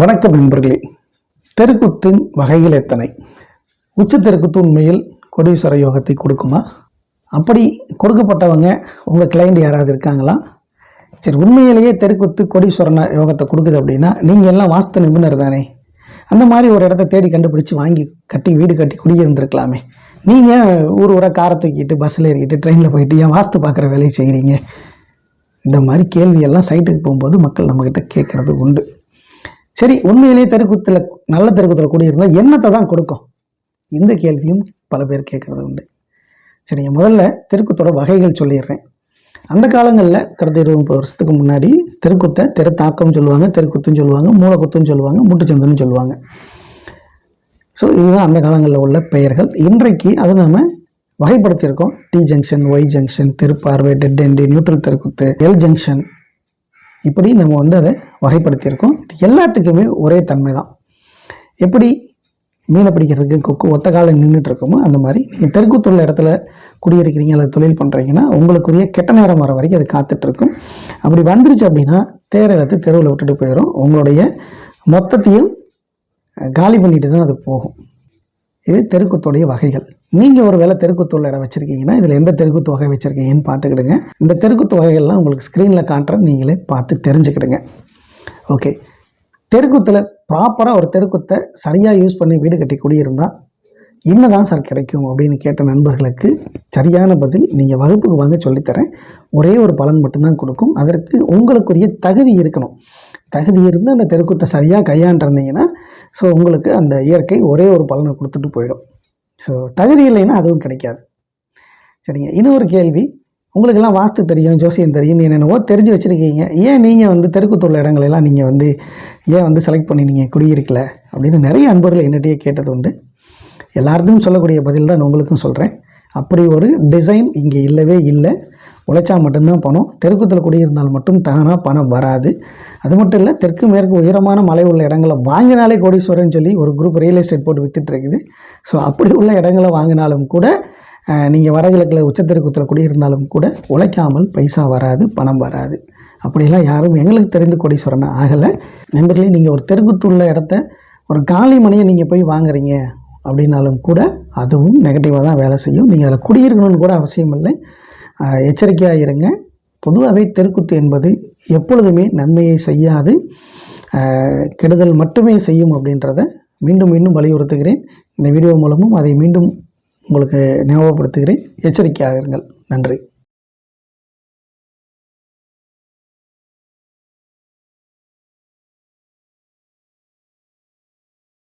வணக்கம் நண்பர்களே. தெருக்குத்தின் வகைகள் எத்தனை? உச்ச தெருக்குத்து உண்மையில் கொடீஸ்வர யோகத்தை கொடுக்குமா? அப்படி கொடுக்கப்பட்டவங்க உங்கள் கிளைண்ட் யாராவது இருக்காங்களா? சரி உண்மையிலேயே தெருக்குத்து கோடீஸ்வரன யோகத்தை கொடுக்குது அப்படின்னா நீங்கள் எல்லாம் வாஸ்து நிபுணர் தானே. அந்த மாதிரி ஒரு இடத்த தேடி கண்டுபிடிச்சி வாங்கி கட்டி வீடு கட்டி குடியிருந்துருக்கலாமே. நீங்கள் ஊர் ஊராக காரை தூக்கிட்டு பஸ்ஸில் ஏறிக்கிட்டு ட்ரெயினில் போயிட்டு ஏன் வாஸ்து பார்க்குற வேலையை செய்கிறீங்க இந்த மாதிரி கேள்வியெல்லாம் சைட்டுக்கு போகும்போது மக்கள் நம்மக்கிட்ட கேட்குறது உண்டு. சரி உண்மையிலேயே தெருக்குத்தில் நல்ல தெருக்குத்தில் குடியிருந்தால் என்னத்தை தான் கொடுக்கும்? இந்த கேள்வியும் பல பேர் கேட்குறது உண்டு. சரிங்க முதல்ல தெருக்குத்தோட வகைகள் சொல்லிடுறேன். அந்த காலங்களில் கடந்த இருபது முப்பது வருஷத்துக்கு முன்னாடி தெருக்குத்தை தெரு சொல்லுவாங்க தெருக்குத்துன்னு சொல்லுவாங்க மூலக்குத்துன்னு சொல்லுவாங்க முட்டுச்சந்துன்னு சொல்லுவாங்க. ஸோ இதுதான் அந்த காலங்களில் உள்ள பெயர்கள். இன்றைக்கு அது நம்ம வகைப்படுத்தியிருக்கோம். டி ஜங்ஷன் ஒய் ஜங்ஷன் திருப்பார்வை டெட் என்டி நியூட்ரல் தெருக்குத்து எல் ஜங்ஷன் இப்படி நம்ம வந்து அதை வகைப்படுத்தியிருக்கோம். இது எல்லாத்துக்குமே ஒரே தன்மை தான் எப்படி மீனை பிடிக்கிறதுக்கு கொக்கு ஒத்த காலம் நின்றுட்டு இருக்கோமோ அந்த மாதிரி நீங்கள் தெருக்கூத்துள்ள இடத்துல குடியிருக்கிறீங்க அல்லது தொழில் பண்ணுறீங்கன்னா உங்களுக்குரிய கெட்ட நேரம் வர வரைக்கும் அது காத்துட்ருக்கும். அப்படி வந்துருச்சு அப்படின்னா தேரை எடுத்து தெருவில் விட்டுட்டு போயிடும் உங்களுடைய மொத்தத்தையும் காலி பண்ணிட்டு தான் அது போகும். இது தெருக்குத்துடைய வகைகள். நீங்கள் ஒரு வேளை தெருக்குத்துள்ள இடம் வச்சுருக்கீங்கன்னா இதில் எந்த தெருக்குத்து வகை வச்சுருக்கீங்கன்னு பார்த்துக்கிடுங்க. இந்த தெருக்குத்து வகைகள்லாம் உங்களுக்கு ஸ்க்ரீனில் காட்டுறேன் நீங்களே பார்த்து தெரிஞ்சுக்கிடுங்க. ஓகே தெருக்குத்தில் ப்ராப்பராக ஒரு தெருக்குத்தை சரியாக யூஸ் பண்ணி வீடு கட்டி குடியிருந்தால் என்னதான் சார் கிடைக்கும் அப்படின்னு கேட்ட நண்பர்களுக்கு சரியான பதில் நீங்கள் வகுப்புக்கு வாங்க சொல்லித்தரேன். ஒரே ஒரு பலன் மட்டும்தான் கொடுக்கும். அதற்கு உங்களுக்குரிய தகுதி இருக்கணும். தகுதி இருந்து அந்த தெருக்குத்தை சரியாக கையாண்டிருந்தீங்கன்னா ஸோ உங்களுக்கு அந்த இயற்கை ஒரே ஒரு பலனை கொடுத்துட்டு போயிடும். ஸோ தகுதி இல்லைன்னா அதுவும் கிடைக்காது. சரிங்க. இன்னொரு கேள்வி. உங்களுக்கெல்லாம் வாஸ்து தெரியும் ஜோசியம் தெரியும். என்னென்னவோ தெரிஞ்சு வச்சுருக்கீங்க. ஏன் நீங்கள் வந்து தெருக்குத்துள்ள இடங்களெல்லாம் நீங்கள் வந்து ஏன் வந்து செலக்ட் பண்ணி நீங்கள் குடியிருக்கல? அப்படின்னு நிறைய அன்பர்கள் என்னட்டையே கேட்டது உண்டு எல்லாருக்கும் சொல்லக்கூடிய பதில் தான் நான் உங்களுக்கும் சொல்கிறேன் அப்படி ஒரு டிசைன் இங்கே இல்லவே இல்லை. உழைச்சா மட்டும்தான் பணம் தெருக்குத்தில் குடியிருந்தால் மட்டும் தானாக பணம் வராது. அது மட்டும் இல்லை தெற்கு மேற்கு உயரமான மலை உள்ள இடங்களை வாங்கினாலே கோடீஸ்வரன் சொல்லி ஒரு குரூப் ரியல் எஸ்டேட் போட்டு வித்துட்டுருக்குது ஸோ அப்படி உள்ள இடங்களை வாங்கினாலும் கூட நீங்கள் வடகிழக்கில் உச்சத்தெருக்குத்தில் குடியிருந்தாலும் கூட உழைக்காமல் பைசா வராது பணம் வராது. அப்படிலாம் யாரும் எங்களுக்கு தெரிந்து கோடீஸ்வரன் ஆகலை. நண்பர்களே நீங்கள் ஒரு தெருக்குத்துள்ள இடத்த ஒரு காலி மனையை நீங்கள் போய் வாங்குறீங்க அப்படின்னாலும் கூட அதுவும் நெகட்டிவாக தான் வேலை செய்யும். நீங்கள் அதில் குடியிருக்கணும்னு கூட அவசியம் இல்லை. எச்சரிக்கையாக இருங்க பொதுவாகவே தெருக்குத்து என்பது எப்பொழுதுமே நன்மையை செய்யாது. கெடுதல் மட்டுமே செய்யும் அப்படின்றத மீண்டும் மீண்டும் வலியுறுத்துகிறேன். இந்த வீடியோ மூலமும் அதை மீண்டும் உங்களுக்கு ஞாபகப்படுத்துகிறேன். எச்சரிக்கையாக இருங்கள் நன்றி.